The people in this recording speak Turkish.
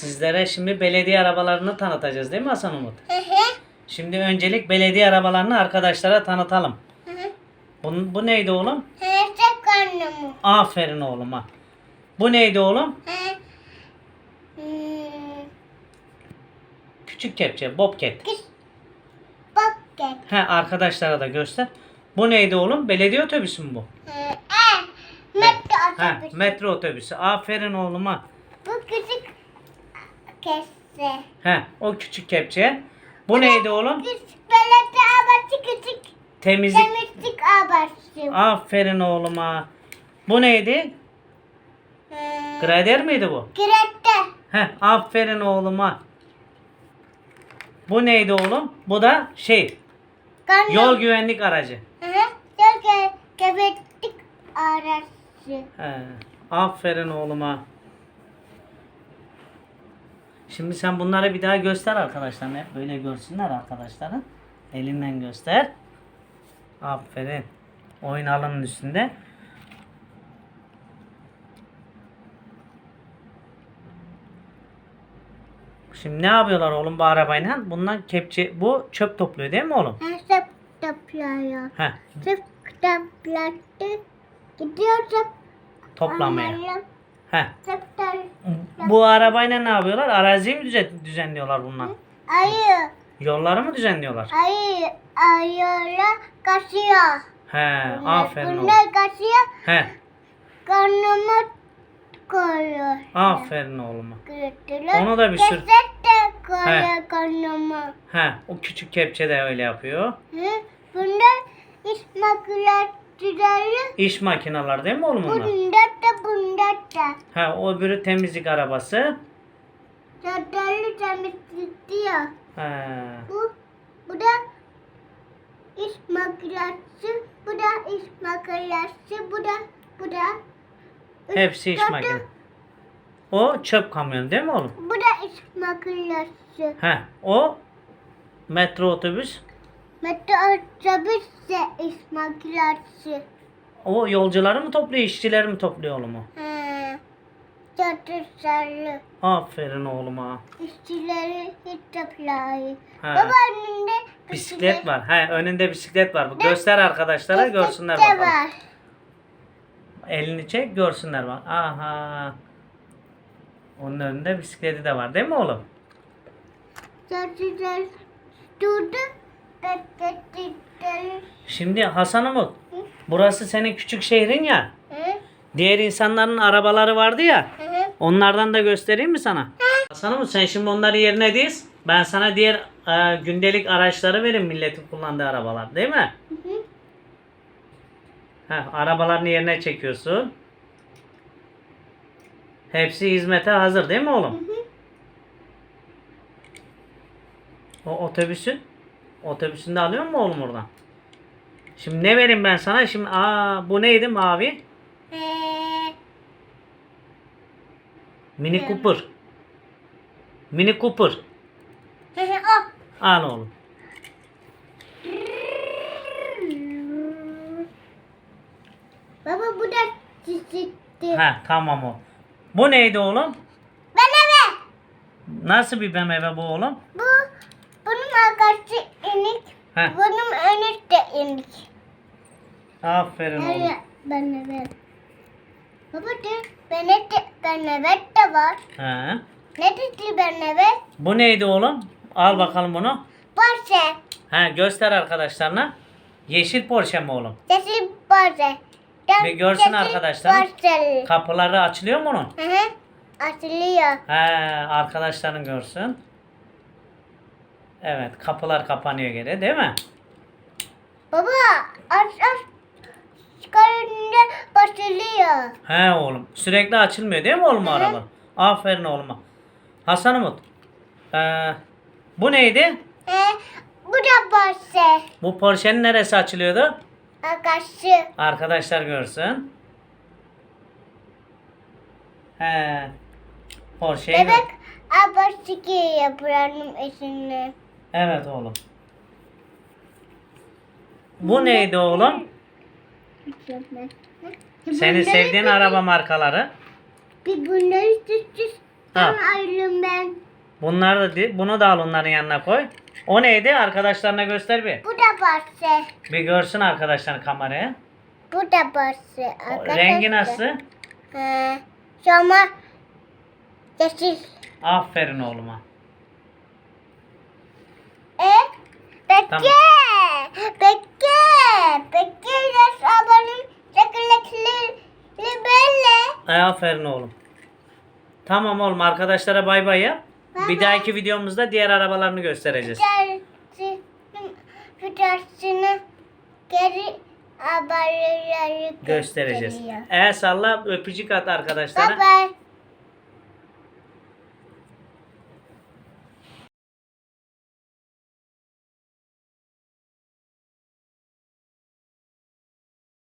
Sizlere şimdi belediye arabalarını tanıtacağız değil mi Hasan Umut? Hı hı. Şimdi öncelik belediye arabalarını arkadaşlara tanıtalım. Hı hı. Bu, bu neydi oğlum? Hırsı karnımı. Aferin oğluma. Bu neydi oğlum? Hı. Hmm. Küçük kepçe, bobcat. Gel. He arkadaşlara da göster. Bu neydi oğlum? Belediye otobüsü mü bu? Hı. E. Metro He, otobüsü. metro otobüsü. Aferin oğluma. Bu küçük kesse. He, o küçük kepçe. Bu neydi oğlum? Küçük belediye abası küçük. Temizlik. Temizlik abası. Aferin oğluma. Bu neydi? Hı. Grader miydi bu? Kirette. Heh, aferin oğluma. Bu neydi oğlum? Bu da şey, Karnım. yol güvenlik aracı. Hı hı. Yol göbeklik arası. He, aferin oğluma. Şimdi sen bunları bir daha göster arkadaşlarına. Hep böyle görsünler arkadaşları. Elinden göster. Aferin. Oyun alanının üstünde. Şimdi ne yapıyorlar oğlum bu arabayla? Bundan kepçe, bu çöp topluyor değil mi oğlum? Sep topluyor. Heh, Sep topladı. Gidiyor sep toplamaya. Heh. Bu arabayla ne yapıyorlar? Araziyi mi düzen- düzenliyorlar bunlar? Ayı. Yolları mı düzenliyorlar? Ayı. Ayıla kaşıyor. He, Bunlar- aferin oğlum. Bunlar kaşıyor. He, Karnıma koyuyor. aferin oğluma. Götürüyor. Onu da bir sür- Keset de koyuyor karnıma. He, o küçük kepçe de öyle yapıyor. Hı? Bunda iş makineleri. İş makineleri değil mi oğlum onlar? Bunda da bunda da. He, o öbürü temizlik arabası. Çatallı temizliyor. He, Bu, bu da iş makinesi. Bu da iş makinesi. Bu da, bu da. hepsi iş makinesi. O çöp kamyonu değil mi oğlum? Bu da iş makinesi. He, o metro otobüs. Metro otobüs de iş makinesi. O yolcuları mı topluyor, işçileri mi topluyor oğlum o? He. Çatışarlı. Aferin oğluma. İşçileri hiç toplayı. He. Baba önünde Bisiklet var. He, önünde bisiklet var. Bu Göster arkadaşlara görsünler bisiklet de bakalım. var. Elini çek görsünler bak. Aha. Onun önünde bisikleti de var değil mi oğlum? Çatışar durdu. Şimdi Hasan Umut. Burası senin küçük şehrin ya. Diğer insanların arabaları vardı ya. Onlardan da göstereyim mi sana? Hasan Umut sen şimdi onları yerine diz. Ben sana diğer e, gündelik araçları vereyim milletin kullandığı arabalar değil mi? Heh, arabalarını yerine çekiyorsun. Hepsi hizmete hazır değil mi oğlum? O otobüsün otobüsünü de alıyor mu oğlum oradan? Şimdi ne vereyim ben sana? Şimdi aa bu neydi mavi? Mini Cooper. Mini Cooper. Al oğlum. Baba bu da çizikti. Ha tamam o. Bu neydi oğlum? Ben eve. Nasıl bir BMW bu oğlum? Bu arkası inik. Heh. Bunun önü de inik. Aferin oğlum. Nereye? Ben eve. Baba de ben de ben eve de var. Ha. Ne dedi ben eve? Bu neydi oğlum? Al bakalım bunu. Porsche. Ha göster arkadaşlarına. Yeşil Porsche mi oğlum? Sesi Porsche. Ben Bir görsün arkadaşlar. Kapıları açılıyor mu onun? Hı hı. Açılıyor. He, arkadaşların görsün. Evet, kapılar kapanıyor geri, değil mi? Baba aç aç. Çıkarınca başlıyor. He oğlum, sürekli açılmıyor değil mi oğlum Hı araba? Aferin oğluma. Hasan Umut, ee, bu neydi? Ee, bu da Porsche. Bu Porsche'nin neresi açılıyordu? Arkası. Arkadaşlar görsün. He, Porsche'yi gör- Bebek abası giyiyor buranın içinde. Evet oğlum. Bu neydi oğlum? Senin sevdiğin araba markaları. Bir bunları süs Ha. Ben ayrım ben. Bunlar da di- bunu da al onların yanına koy. O neydi? Arkadaşlarına göster bir. Bu da bahçe. Bir görsün arkadaşlar kameraya. Bu da arkadaşlar. Rengi nasıl? He. Şama yeşil. Aferin oğluma. E? Bekle. Tamam. Bekle. Bekle. Abanın çekirdekleri böyle. E, aferin oğlum. Tamam oğlum arkadaşlara bay bay yap. Bay Bir dahaki videomuzda diğer arabalarını göstereceğiz. Dersini geri haberleri Göstereceğiz. El salla öpücük at arkadaşlara. Bye bye.